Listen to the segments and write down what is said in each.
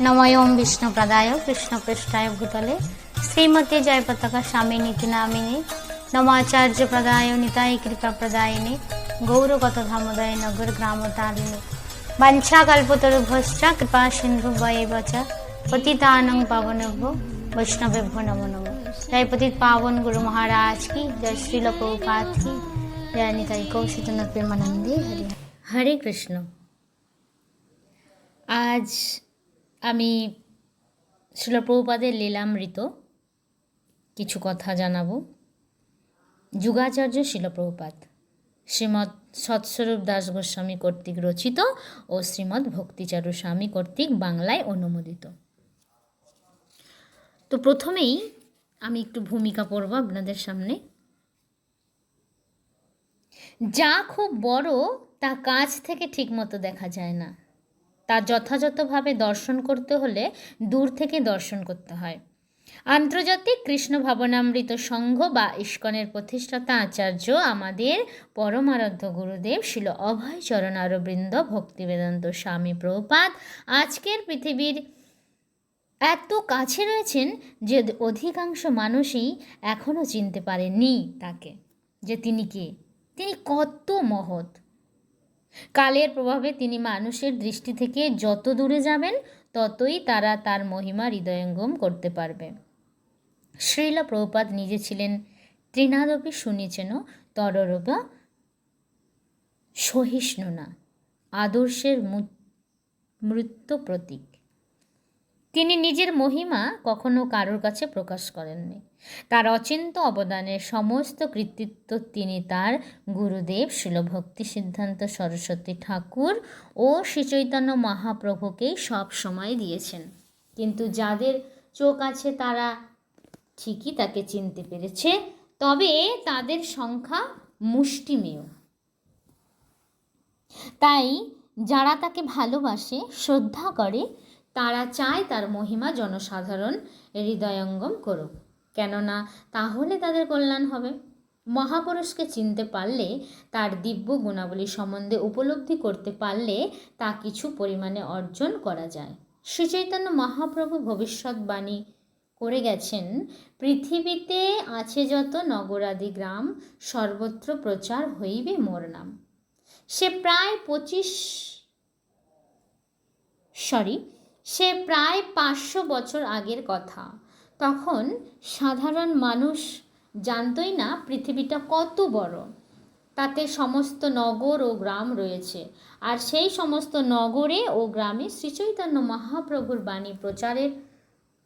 নময়ম বিষ্ণুপ্রদায় কৃষ্ণপৃষ্ঠায় ভূতলে। শ্রীমতী জয় পতাকা স্বামী নীতি নামিনী নমাচার্য প্রদায়, নিতাই কৃপা প্রদায়িনী গৌরগত ধামোদয় নগর গ্রাম তারিণী বাঞ্ছা কল্পতরুভশ্চ, কৃপা সিন্ধু বয়ে বচ পতিতানং পাবনভ্য, বৈষ্ণবেভ্য নমো নমো। জয় পতিত পাবন গুরু মহারাজ কি, জয় শ্রীল প্রভুপাত কি। জয় নিতাই কৌশিকনাথ প্রেমানন্দে। হরে। হরে কৃষ্ণ। আজ আমি শিলপ্রভুপাদের লীলামৃত কিছু কথা জানাব। যুগাচার্য শিলপ্রভুপাত শ্রীমৎ সৎস্বরূপ দাস গোস্বামী কর্তৃক রচিত ও শ্রীমৎ ভক্তিচারু স্বামী কর্তৃক বাংলায় অনুমোদিত। তো প্রথমেই আমি একটু ভূমিকা পড়ব আপনাদের সামনে। যা খুব বড় তা কাছ থেকে ঠিকমতো দেখা যায় না। তা যথাযথভাবে দর্শন করতে হলে দূর থেকে দর্শন করতে হয়। আন্তর্জাতিক কৃষ্ণ ভাবনামৃত সংঘ বা ইস্কনের প্রতিষ্ঠাতা আচার্য আমাদের পরমারাধ্য গুরুদেব শিল অভয় চরণারবৃন্দ ভক্তিবেদান্ত স্বামী প্রভুপাত আজকের পৃথিবীর এত কাছে রয়েছেন যে অধিকাংশ মানুষই এখনও চিনতে পারেনি তাকে, যে তিনি কে? তিনি কত মহৎ! কালের প্রভাবে তিনি মানুষের দৃষ্টি থেকে যত দূরে যাবেন, ততই তারা তার মহিমা হৃদয়ঙ্গম করতে পারবে। শ্রীলা প্রভুপাত নিজে ছিলেন তৃণাদপি শুনিছেন তররবা সহিষ্ণু না আদর্শের মৃত্যু প্রতীক। তিনি নিজের মহিমা কখনো কারোর কাছে প্রকাশ করেননি। তার অচিন্ত অবদানের সমস্ত কৃতিত্ব তিনি তার গুরুদেব শিলভক্তি সিদ্ধান্ত সরস্বতী ঠাকুর ও শ্রীচৈতন্য মহাপ্রভুকেই সব সময় দিয়েছেন। কিন্তু যাদের চোখ আছে তারা ঠিকই তাকে চিনতে পেরেছে, তবে তাদের সংখ্যা মুষ্টিমেয়। তাই যারা তাকে ভালোবাসে, শ্রদ্ধা করে তারা চায় তার মহিমা জনসাধারণ হৃদয়ঙ্গম করুক। কেননা তাহলে তাদের কল্যাণ হবে। মহাপুরুষকে চিনতে পারলে, তার দিব্য গুণাবলী সম্বন্ধে উপলব্ধি করতে পারলে তা কিছু পরিমাণে অর্জন করা যায়। শ্রীচৈতন্য মহাপ্রভু ভবিষ্যৎবাণী করে গেছেন, পৃথিবীতে আছে যত নগরাদি গ্রাম, সর্বত্র প্রচার হইবে মোর নাম। সে প্রায় পঁচিশ, সরি সে প্রায় পাঁচশো বছর আগের কথা। তখন সাধারণ মানুষ জানতই না পৃথিবীটা কত বড়। তাতে সমস্ত নগর ও গ্রাম রয়েছে। আর সেই সমস্ত নগরে ও গ্রামে শ্রীচৈতন্য মহাপ্রভুর বাণী প্রচারের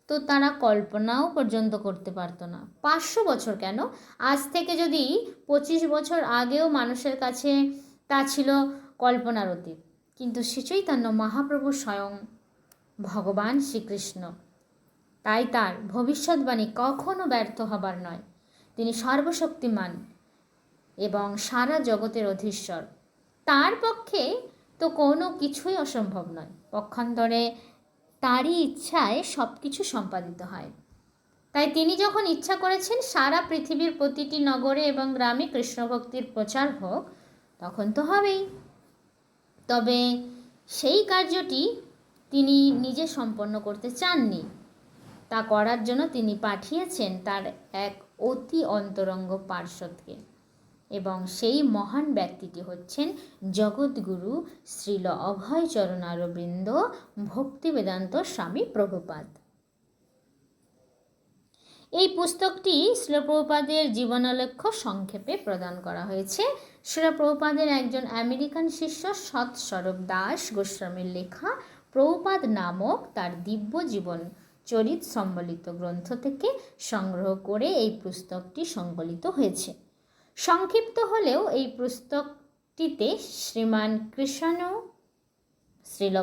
তো তারা কল্পনাও পর্যন্ত করতে পারতো না। পাঁচশো বছর কেন? আজ থেকে যদি পঁচিশ বছর আগেও মানুষের কাছে তা ছিল কল্পনার অতীত। কিন্তু শ্রীচৈতন্য মহাপ্রভু স্বয়ং ভগবান শ্রীকৃষ্ণ। তাই তার ভবিষ্যৎবাণী কখনো ব্যর্থ হবার নয়। তিনি সর্বশক্তিমান এবং সারা জগতের অধীশ্বর। তার পক্ষে তো কোনো কিছুই অসম্ভব নয়। পক্ষান্তরে তারই ইচ্ছায় সব কিছু সম্পাদিত হয়। তাই তিনি যখন ইচ্ছা করেছেন সারা পৃথিবীর প্রতিটি নগরে এবং গ্রামে কৃষ্ণভক্তির প্রচার হোক, তখন তো হবেই। তবে সেই কার্যটি তিনি নিজে সম্পন্ন করতে চাননি। তা করার জন্য তিনি পাঠিয়েছেন তার এক অতি অন্তরঙ্গ পার্শ্বদকে এবং সেই মহান ব্যক্তিটি হচ্ছেন জগৎগুরু শ্রীল অভয় চরণারবৃন্দ ভক্তি বেদান্ত স্বামী প্রভুপাদ। এই পুস্তকটি শিলপ্রভুপাদের জীবনালক্ষ্য সংক্ষেপে প্রদান করা হয়েছে। শিলপ্রভুপাদের একজন আমেরিকান শিষ্য সৎস্বরূপ দাস গোস্বামীর লেখা প্রভুপাদ নামক তার দিব্য জীবন চরিত সম্বলিত গ্রন্থ থেকে সংগ্রহ করে এই পুস্তকটি সংকলিত হয়েছে। সংক্ষিপ্ত হলেও এই পুস্তকটিতে শ্রীমান কৃষ্ণ শ্রীল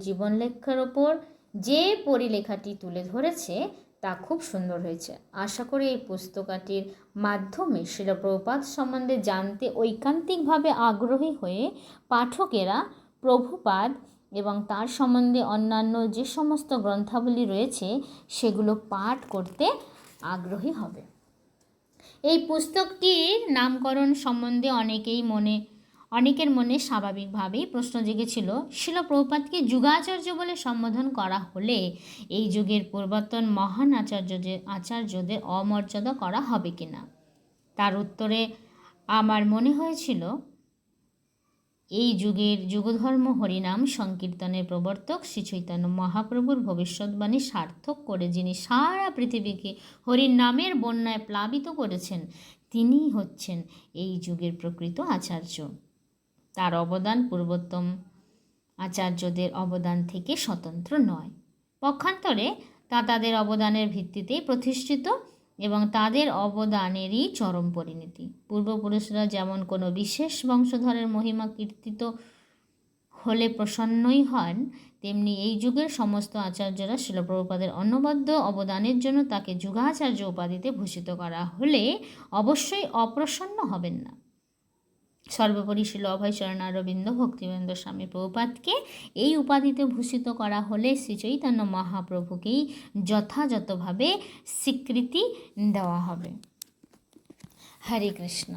জীবন লেখার ওপর যে পরিলেখাটি তুলে ধরেছে তা খুব সুন্দর হয়েছে। আশা করি এই পুস্তকটির মাধ্যমে শিলপ্রপাত সম্বন্ধে জানতে ঐকান্তিকভাবে আগ্রহী হয়ে পাঠকেরা প্রভুপাদ এবং তার সম্বন্ধে অন্যান্য যে সমস্ত গ্রন্থাবলী রয়েছে, সেগুলো পাঠ করতে আগ্রহী হবে। এই পুস্তকটির নামকরণ সম্বন্ধে অনেকেই মনে, অনেকের মনে স্বাভাবিকভাবেই প্রশ্ন জেগেছিল, শিল প্রভুপাতকে যুগাচার্য বলে সম্বোধন করা হলে এই যুগের পূর্বতন মহান আচার্যদের আচার্যদের অমর্যাদা করা হবে কিনা? তার উত্তরে, আমার মনে হয়েছিল এই যুগের যুগধর্ম হরিনাম সংকীর্তনের প্রবর্তক শ্রী চৈতন্য মহাপ্রভুর ভবিষ্যৎবাণী সার্থক করে যিনি সারা পৃথিবীকে হরির নামের বন্যায় প্লাবিত করেছেন, তিনিই হচ্ছেন এই যুগের প্রকৃত আচার্য। তার অবদান পূর্বোত্তম আচার্যদের অবদান থেকে স্বতন্ত্র নয়। পক্ষান্তরে তা তাদের অবদানের ভিত্তিতেই প্রতিষ্ঠিত এবং তাদের অবদানেরই চরম পরিণতি। পূর্বপুরুষরা যেমন কোনো বিশেষ বংশধরের মহিমা কীর্তিত হলে প্রসন্নই হন, তেমনি এই যুগের সমস্ত আচার্যরা শিলপ্রভুপাদের অন্নবদ্য অবদানের জন্য তাকে যুগাচার্য উপাধিতে ভূষিত করা হলে অবশ্যই অপ্রসন্ন হবেন না। সর্বোপরি শিল অভয় চরণারবিন্দ ভক্তিবেন্দ্র স্বামী প্রভুপাতকে এই উপাধিতে ভূষিত করা হলে শ্রী চৈতন্য মহাপ্রভুকেই যথাযথভাবে স্বীকৃতি দেওয়া হবে। হরে কৃষ্ণ।